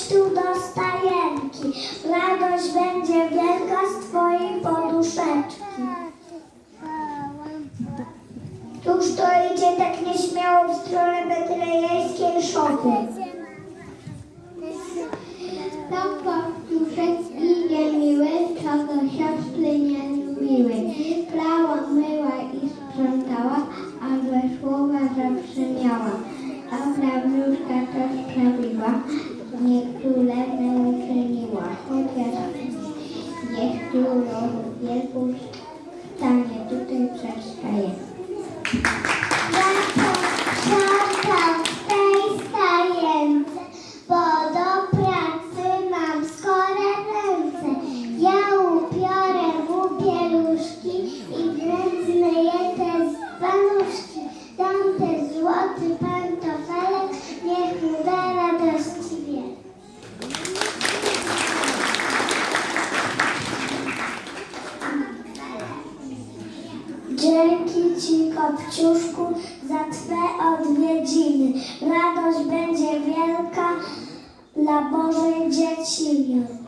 tu do stajenki. Radość będzie wielka z twojej poduszeczki. Tuż to idzie tak nieśmiało w stronę betlejejskiej szopy. To powtórzecki niemiły, czego siostry nie lubiły. Prawo myła i sprzątała, a złe słowa zawsze niech królowi wielką stanie, tutaj przestaje. Dzięki Ci, Kopciuszku, za Twe odwiedziny. Radość będzie wielka dla Bożej dzieciny.